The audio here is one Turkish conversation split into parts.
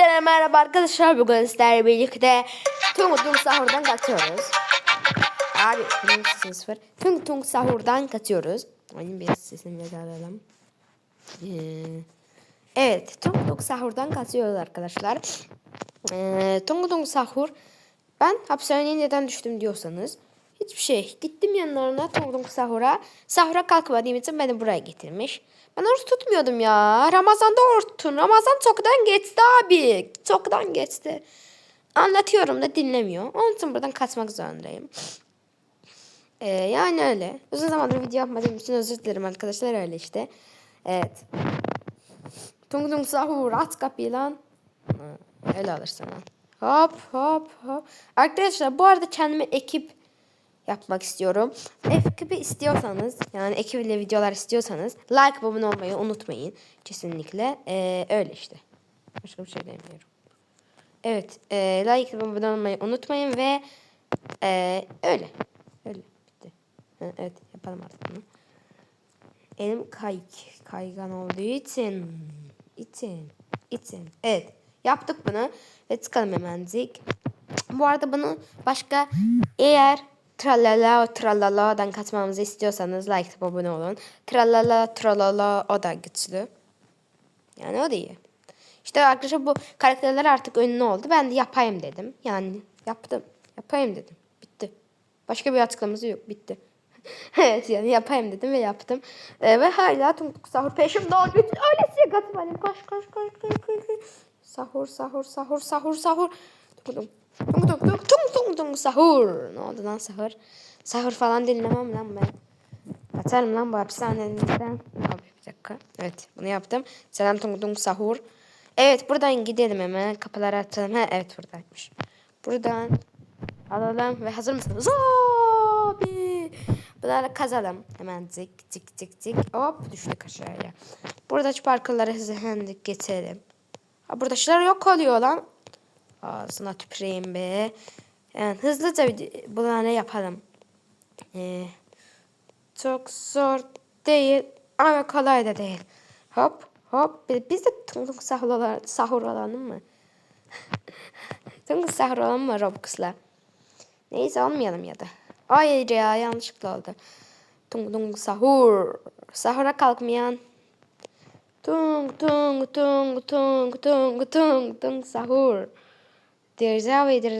Hepinize merhaba arkadaşlar. Bugün sizlerle birlikte Tung Tung Sahur'dan kaçıyoruz. Abi benim sesim sıfır. Tung Tung Sahur'dan kaçıyoruz. Oyun bir sesini biraz alalım. Ee, evet Tung Tung Sahur'dan kaçıyoruz arkadaşlar. Ee, Tung Tung Sahur. Ben hapishaneye neden düştüm diyorsanız. Hiçbir şey. Gittim yanlarına Tung Sahur'a. Sahur'a kalkmadığım için beni buraya getirmiş. Ben oruç tutmuyordum ya. Ramazan'da oruç tutun. Ramazan çoktan geçti abi. Çoktan geçti. Anlatıyorum da dinlemiyor. Onun için buradan kaçmak zorundayım. Ee, yani öyle. Uzun zamandır video yapmadığım için özür dilerim arkadaşlar öyle işte. Evet. Tung tung sahur aç kapıyı lan. Öyle alırsın lan. Hop hop hop. Arkadaşlar bu arada kendime ekip yapmak istiyorum. Ekibi istiyorsanız yani ekiple videolar istiyorsanız like abone olmayı unutmayın. Kesinlikle. Ee, öyle işte. Başka bir şey demiyorum. Evet. E, like abone olmayı unutmayın ve e, öyle. Öyle. Bitti. Ha, evet. Yapalım artık bunu. Elim kay kaygan olduğu için için için. Evet. Yaptık bunu ve çıkalım hemencik. Bu arada bunu başka eğer tralala tralala'dan kaçmamızı istiyorsanız like atıp abone olun. Tralala tralala o da güçlü. Yani o da iyi. İşte arkadaşlar bu karakterler artık ünlü oldu. Ben de yapayım dedim. Yani yaptım. Yapayım dedim. Bitti. Başka bir açıklaması yok. Bitti. evet yani yapayım dedim ve yaptım. Ee, ve hala tung sahur peşimde ol. Bütün öylesiye katmayın. Koş koş koş koş koş. Sahur sahur sahur sahur sahur. Tung tung tung tung tung tung tung sahur. Ne oldu lan sahur? Sahur falan dinlemem lan ben. Atarım lan bu hapishanenizden. Abi bir dakika. Evet bunu yaptım. Selam tung tung sahur. Evet buradan gidelim hemen. Kapıları açalım. Ha, evet buradaymış. Buradan alalım ve hazır mısınız? Abi. Bunları kazalım. Hemen cik cik cik cik. Hop düştük aşağıya. Buradaki parkurları hızlı geçelim. Ha, burada şeyler yok oluyor lan. Ağzına tüpüreyim be. Yani hızlıca bir- bunları yapalım. Ee, çok zor değil ama kolay da değil. Hop hop. Biz de tung sahur, sahur olalım mı? tung sahur olalım mı Roblox'la? Neyse olmayalım ya da. Hayır ya yanlışlıkla oldu. Tung tung sahur. Sahura kalkmayan. Tung tung tung tung tung tung tung sahur. Dirza ve dir...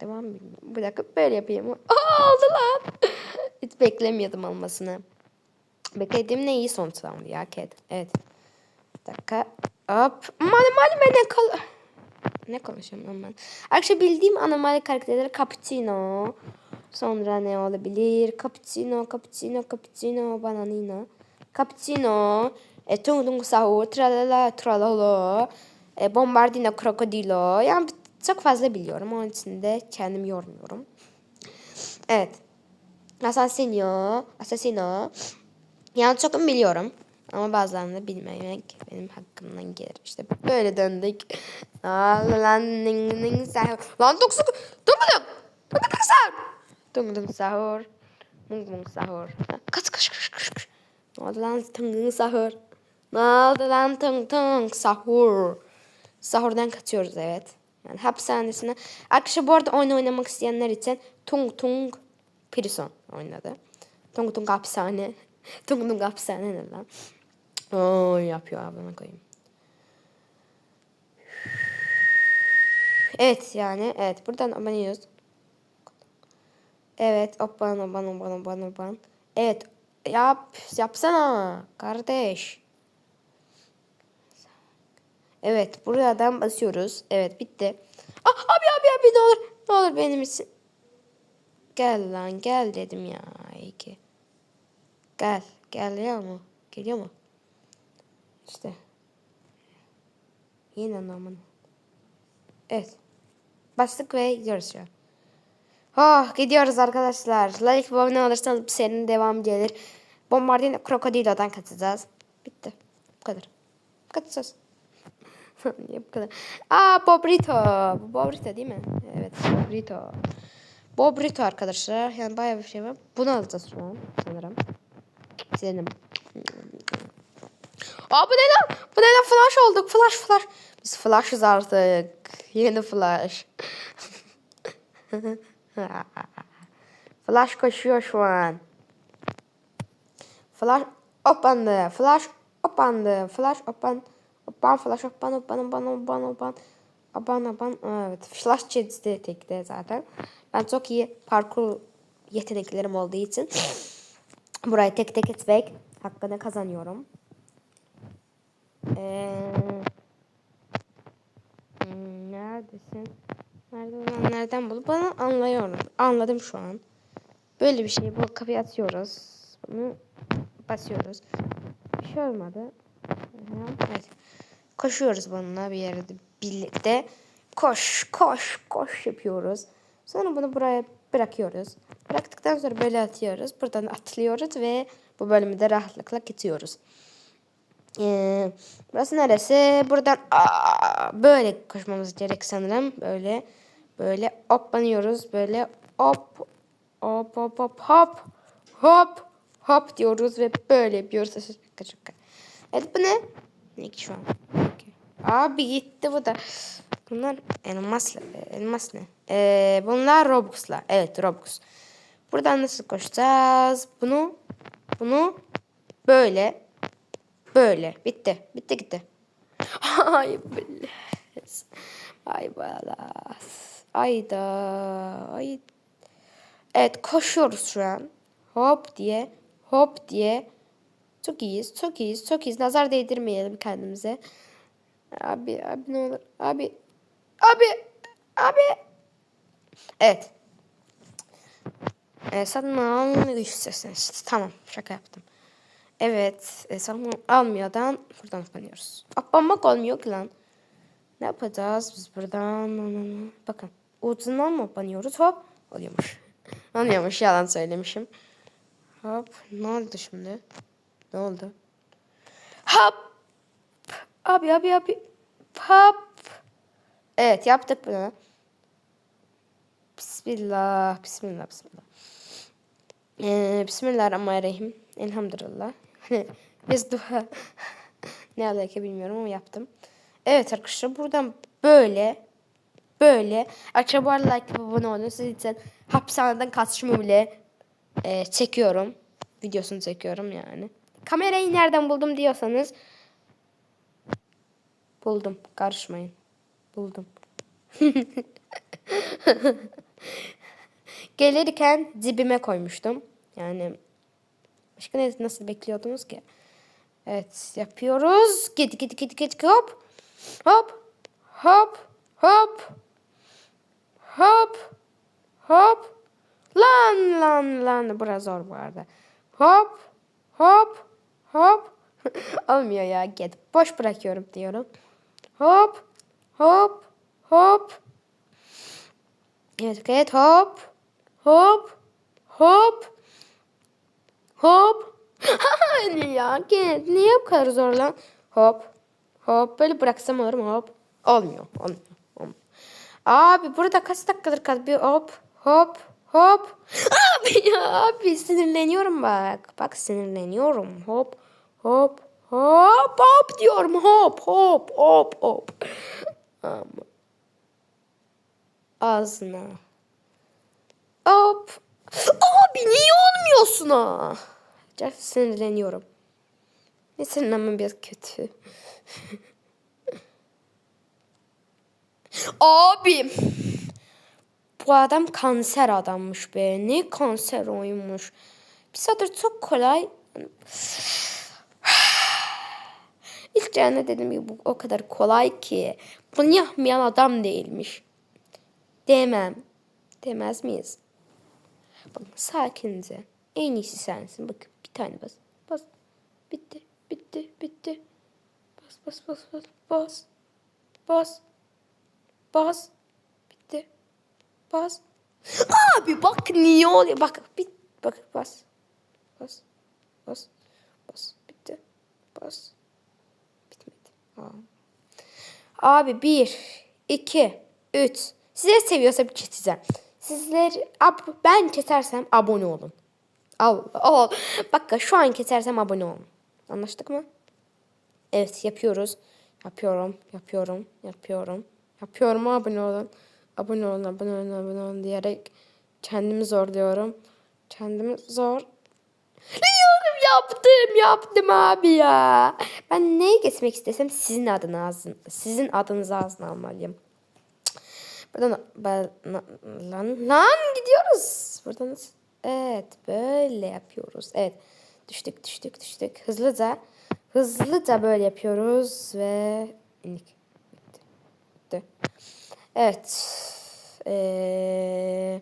Devam bilmiyorum. Bir dakika böyle yapayım. Aa, oldu lan. Hiç beklemiyordum olmasını. Beklediğim ne iyi sonuçlandı ya Ked. Evet. Bir dakika. Hop. Mali ben ne kal... Ne konuşuyorum ben? Arkadaşlar bildiğim anomali karakterler Cappuccino. Sonra ne olabilir? Cappuccino, Cappuccino, Cappuccino, Bananino. Cappuccino. E, tung tung sahur, tralala, tralala. E, bombardino, krokodilo. Yani çok fazla biliyorum. Onun için de kendimi yormuyorum. Evet. Assassino, Assassino. Yani çok biliyorum. Ama bazılarını da bilmemek benim hakkımdan gelir. İşte böyle döndük. Lan sahur. Lan tuk suk. Dur bunu. Dur dur sahur. Tung tung sahur. Mung mung sahur. Kaç kaç kaç kaç. Ne oldu lan tung sahur. Ne oldu lan tung tung sahur. Sahurdan kaçıyoruz evet. Yani hapishanesine. Arkadaşlar bu arada oyun oynamak isteyenler için Tung Tung Prison oynadı. Tung Tung hapishane. Tung Tung hapishane ne lan? Oo yapıyor abi bana koyayım. Evet yani evet buradan aboneyiz. Evet oban oban oban oban oban. Evet yap yapsana kardeş. Evet buradan basıyoruz. Evet bitti. Ah, abi abi abi ne olur ne olur benim için. Gel lan gel dedim ya. İyi ki. Gel. Geliyor mu? Geliyor mu? İşte. Yine normal. Evet. Bastık ve gidiyoruz şu an. Oh gidiyoruz arkadaşlar. Like ve abone olursanız serinin devamı gelir. Bombardino Krokodilo'dan kaçacağız. Bitti. Bu kadar. Kaçacağız. Niye bu kadar? Aa Bobrito. Bu Bobrito değil mi? Evet Bobrito. Bobrito arkadaşlar. Yani bayağı bir şey var. Bunu alacağız şu an sanırım. Senin. Aa bu ne lan? Bu ne lan? Flash olduk. Flash flash. Biz flash'ız artık. Yeni flash. flash koşuyor şu an. Flash opandı. Flash opandı. Flash opan. Opan flash opan opan opan opan opan. Opan opan. Evet. Flash çizdi tekte zaten. Ben çok iyi parkur yeteneklerim olduğu için burayı tek tek etmek hakkını kazanıyorum. Ee, neredesin? Nerede nereden bulup bana anlıyorum. Anladım şu an. Böyle bir şey bu kapıyı atıyoruz. Bunu basıyoruz. Bir şey olmadı. Evet. Koşuyoruz bununla bir yerde birlikte. Koş, koş, koş yapıyoruz. Sonra bunu buraya bırakıyoruz. Bıraktıktan sonra böyle atıyoruz. Buradan atlıyoruz ve bu bölümü de rahatlıkla geçiyoruz. Ee, burası neresi? Buradan aa, böyle koşmamız gerek sanırım. Böyle böyle hoplanıyoruz. Böyle hop hop hop hop hop hop diyoruz ve böyle yapıyoruz. Şaka şaka. Evet bu ne? Ne ki şu an? Okey. Abi gitti bu da. Bunlar elmas, elmas ne? Ee, bunlar Robux'la. Evet Robux. Buradan nasıl koşacağız? Bunu, bunu böyle, böyle. Bitti. Bitti gitti. Ay billahi. Ay balas. Ay da. Ay. Evet koşuyoruz şu an. Hop diye. Hop diye. Çok iyiyiz. Çok iyiyiz. Çok iyiyiz. Nazar değdirmeyelim kendimize. Abi abi ne olur. Abi. Abi. Abi. Evet. E, satın al üstesine. Tamam şaka yaptım. Evet. E, satın almayadan buradan kapanıyoruz. Kapanmak olmuyor ki lan. Ne yapacağız biz buradan? Bakın. Ucundan mı kapanıyoruz? Hop. Oluyormuş. Oluyormuş. Yalan söylemişim. Hop. Ne oldu şimdi? Ne oldu? Hop. Abi abi abi. Hop. Evet yaptık bunu. Bismillah. Bismillah. Bismillah. Ee, Bismillahirrahmanirrahim. Elhamdülillah. Biz dua. ne alaka bilmiyorum ama yaptım. Evet arkadaşlar buradan böyle böyle akşam bu arada like abone olun. Sizin için hapishaneden kaçışımı bile e, çekiyorum. Videosunu çekiyorum yani. Kamerayı nereden buldum diyorsanız buldum. Karışmayın. Buldum. Gelirken dibime koymuştum. Yani başka ne, nasıl bekliyordunuz ki? Evet yapıyoruz. Git git git git hop. Hop. Hop. Hop. Hop. Hop. Lan lan lan. Biraz zor bu arada. Hop. Hop. Hop. Olmuyor ya. Git. Boş bırakıyorum diyorum. Hop. Hop. Hop. Evet, evet. Hop. Hop. Hop. Hop. ya? Git. Niye bu kadar zor lan? Hop. Hop. Böyle bıraksam olur mu? Hop. Olmuyor. Olmuyor. Olmuyor. Abi burada kaç dakikadır kal bir hop. Hop. Hop. Abi ya abi sinirleniyorum bak. Bak sinirleniyorum. Hop. Hop. Hop hop diyorum. Hop hop hop hop. Ama. Ağzına. Hop. Abi niye olmuyorsun ha? Gerçekten sinirleniyorum. Ne sinirlenmem biraz kötü. Abi. Bu adam kanser adammış be. Ne kanser oymuş. Bir saattir çok kolay. İlk canlı dedim ki bu o kadar kolay ki. Bunu yapmayan adam değilmiş. Demem. Demez miyiz? Bak sakince. En iyisi sensin. Bak bir tane bas. Bas. Bitti. Bitti. Bitti. Bas bas bas bas. Bas. Bas. Bas. Bitti. Bas. Abi bak niye oluyor? Bak bit. Bak bas. Bas. Bas. Bas. Bitti. Bas. Abi bir, iki, üç. Size seviyorsa bir keseceğim. Sizler ab ben kesersem abone olun. Al, al. Bak şu an kesersem abone olun. Anlaştık mı? Evet yapıyoruz. Yapıyorum, yapıyorum, yapıyorum. Yapıyorum abone olun. Abone olun, abone olun, abone olun diyerek kendimi zorluyorum. Kendimi zor. Yaptım, yaptım abi ya. Ben neyi geçmek istesem sizin adınızı, sizin adınızı ağzına almalıyım. Buradan ben, lan, lan gidiyoruz. Buradan evet böyle yapıyoruz. Evet düştük düştük düştük. Hızlıca hızlıca böyle yapıyoruz ve indik. Bitti. Evet. Ee,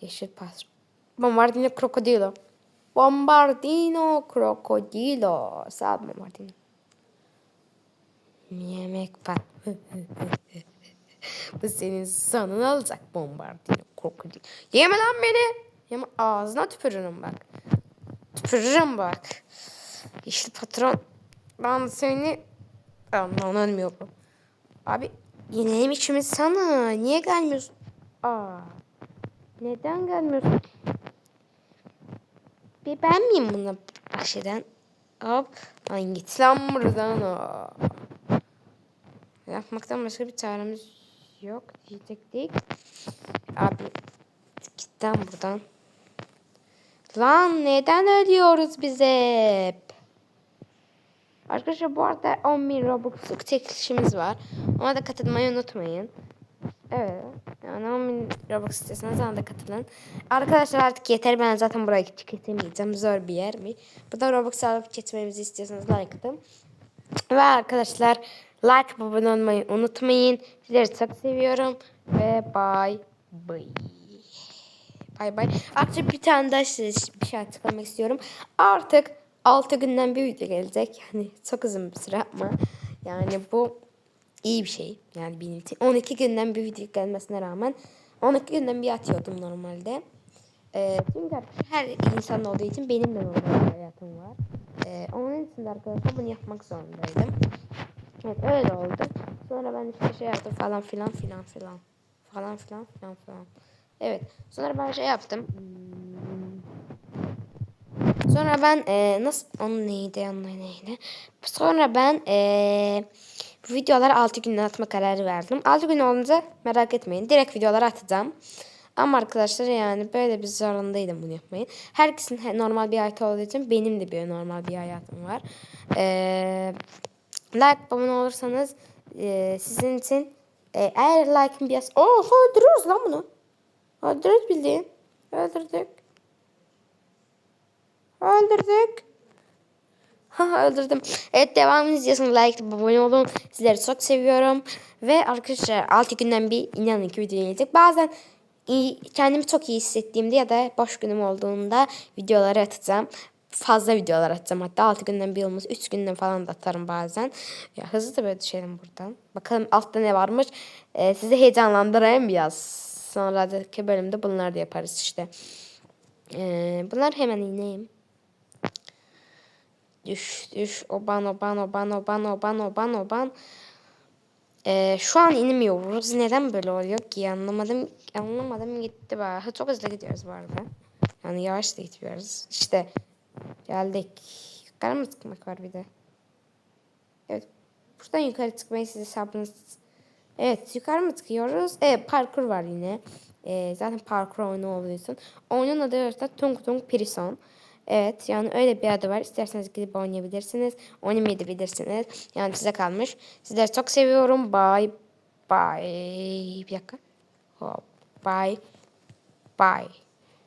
yeşil pas. Bombardino krokodilo. Bombardino krokodilo. Sağ Bombardino. Yemek var. Bu senin sonun olacak bombardino krokodil. Yeme lan beni. Yeme ağzına tükürürüm bak. Tükürürüm bak. İşte patron. Ben seni... Aman ölmüyorum. Abi yeneğim içimiz sana. Niye gelmiyorsun? Aa. Neden gelmiyorsun? Bir ben miyim buna baş eden? Hop. Lan git lan buradan. Aa. Yapmaktan başka bir çaremiz yok diyecektik. Abi git lan buradan. Lan neden ölüyoruz biz hep? Arkadaşlar bu arada 10.000 Robux'luk çekilişimiz var. Ona da katılmayı unutmayın. Evet. 10.000 Robux istiyorsanız ona da katılın. Arkadaşlar artık yeter. Ben zaten buraya çıkartamayacağım. Zor bir yer mi? Burada Robux alıp geçmemizi istiyorsanız like atın. Ve arkadaşlar like abone olmayı unutmayın. Sizleri çok seviyorum. Ve bye bye. Bye bye. Artık bir tane daha bir şey açıklamak istiyorum. Artık 6 günden bir video gelecek. Yani çok uzun bir süre ama yani bu iyi bir şey. Yani benim için. 12 günden bir video gelmesine rağmen 12 günden bir atıyordum normalde. Ee, çünkü her insan olduğu için benim de normal hayatım var. Ee, onun için de arkadaşlar bunu yapmak zorundaydım. Evet öyle oldu. Sonra ben işte şey yaptım falan filan filan filan. Falan filan filan filan. Evet. Sonra ben şey yaptım. Sonra ben e, nasıl onun neydi onun neydi? Sonra ben e, bu videoları 6 günde atma kararı verdim. 6 gün olunca merak etmeyin. Direkt videoları atacağım. Ama arkadaşlar yani böyle bir zorundaydım bunu yapmayı. Herkesin he- normal bir hayatı olduğu için benim de bir normal bir hayatım var. Ee, like abone olursanız e, sizin için e, eğer like'ın bir yaz... Oo öldürüyoruz lan bunu. Öldürüyoruz bildiğin. Öldürdük. Öldürdük. Öldürdüm. Evet devamını izliyorsanız like abone olun. Sizleri çok seviyorum. Ve arkadaşlar 6 günden bir inanın ki video gelecek. Bazen iyi, kendimi çok iyi hissettiğimde ya da boş günüm olduğunda videoları atacağım. Fazla videolar atacağım. Hatta 6 günden bir olmaz. 3 günden falan da atarım bazen. Ya hızlı da böyle düşelim buradan. Bakalım altta ne varmış. Ee, sizi heyecanlandırayım biraz. Sonraki bölümde bunları da yaparız işte. Ee, bunlar hemen ineyim. Düş düş oban oban oban oban oban oban oban. Ee, şu an inmiyoruz. Neden böyle oluyor ki anlamadım. Anlamadım gitti bana. Çok hızlı gidiyoruz bu arada. Yani yavaş da gitmiyoruz. İşte geldik. Yukarı mı çıkmak var bir de? Evet. Buradan yukarı çıkmayı siz hesabınız. Evet yukarı mı çıkıyoruz? Evet parkur var yine. Ee, zaten parkur oyunu için. Oyunun adı arkadaşlar Tung Tung Prison. Evet yani öyle bir adı var. İsterseniz gidip oynayabilirsiniz. Oynamayabilirsiniz. Yani size kalmış. Sizleri çok seviyorum. Bye. Bye. Bir dakika. Hop. Bye. Bye.